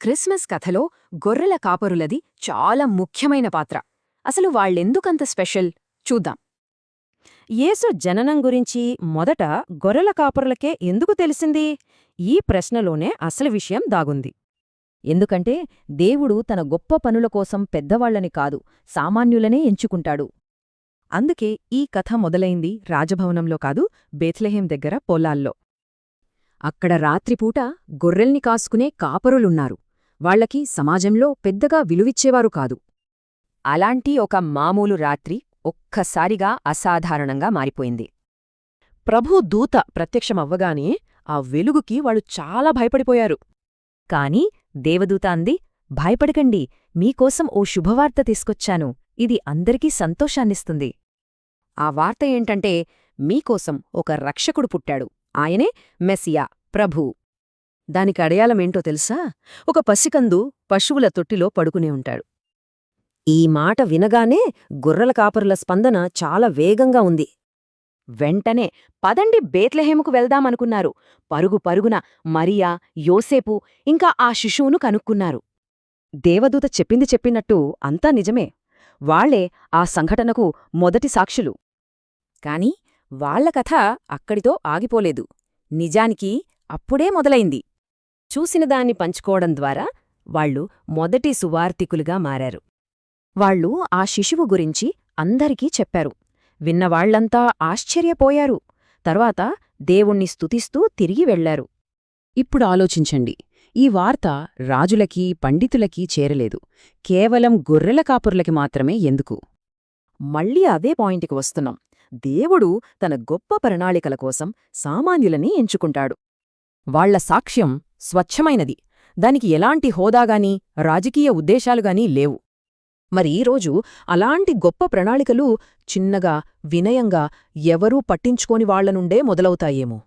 Christmas కథలో గొర్రెల కాపరులది చాలా ముఖ్యమైన పాత్ర. అసలు వాళ్ళెందుకంత స్పెషల్? చూద్దాం. యేసు జననం గురించి మొదట గొర్రెల కాపరులకే ఎందుకు తెలిసింది? ఈ ప్రశ్నలోనే అసలు విషయం దాగుంది. ఎందుకంటే దేవుడు తన గొప్ప పనుల కోసం పెద్దవాళ్ళని కాదు సామాన్యులనే ఎంచుకుంటాడు. అందుకే ఈ కథ మొదలైంది రాజభవనంలో కాదు బేత్లెహేం దగ్గర పొలాల్లో. అక్కడ రాత్రిపూట గొర్రెల్ని కాసుకునే కాపరులున్నారు. వాళ్ళకి సమాజంలో పెద్దగా విలువిచ్చేవారు కాదు. అలాంటి ఒక మామూలు రాత్రి ఒక్కసారిగా అసాధారణంగా మారిపోయింది. ప్రభు దూత ప్రత్యక్షమవ్వగానే ఆ వెలుగుకి వాళ్ళు చాలా భయపడిపోయారు. కాని దేవదూత అంది భయపడకండి మీకోసం ఓ శుభవార్త తీసుకొచ్చాను. ఇది అందరికీ సంతోషాన్నిస్తుంది. ఆ వార్త ఏంటంటే మీకోసం ఒక రక్షకుడు పుట్టాడు. ఆయనే మెస్సియా ప్రభూ. దానికి అడయాలమేంటో తెలుసా? ఒక పసికందు పశువుల తొట్టిలో పడుకునే ఉంటాడు. ఈ మాట వినగానే గుర్రల కాపరుల స్పందన చాలా వేగంగా ఉంది. వెంటనే పదండి బేత్లహేముకు వెళ్దామనుకున్నారు. పరుగు పరుగున మరియా యోసేపు ఇంకా ఆ శిశువును కనుక్కున్నారు. దేవదూత చెప్పింది చెప్పినట్టు అంతా నిజమే. వాళ్ళే ఆ సంఘటనకు మొదటి సాక్షులు. కాని వాళ్ళ కథ అక్కడితో ఆగిపోలేదు. నిజానికి అప్పుడే మొదలైంది. చూసిన దాన్ని పంచుకోవడం ద్వారా వాళ్ళు మొదటి సువార్తికులుగా మారారు. వాళ్ళు ఆ శిశువు గురించి అందరికీ చెప్పారు. విన్నవాళ్ళంతా ఆశ్చర్యపోయారు. తర్వాత దేవుణ్ణి స్తుతిస్తూ తిరిగి వెళ్ళారు ఇప్పుడు ఆలోచించండి. ఈ వార్త రాజులకి పండితులకి చేరలేదు. కేవలం గొర్రెల కాపురులకి మాత్రమే ఎందుకు? మళ్ళీ అదే పాయింట్కి వస్తున్నాం. దేవుడు తన గొప్ప ప్రణాళికల కోసం సామాన్యులని ఎంచుకుంటాడు. వాళ్ళ సాక్ష్యం స్వచ్ఛమైనది. దానికి ఎలాంటి హోదాగానీ రాజకీయ ఉద్దేశాలుగానీ లేవు. మరి ఈరోజు అలాంటి గొప్ప ప్రణాళికలు చిన్నగా వినయంగా ఎవరూ పట్టించుకోని వాళ్ళనుండే మొదలవుతాయేమో.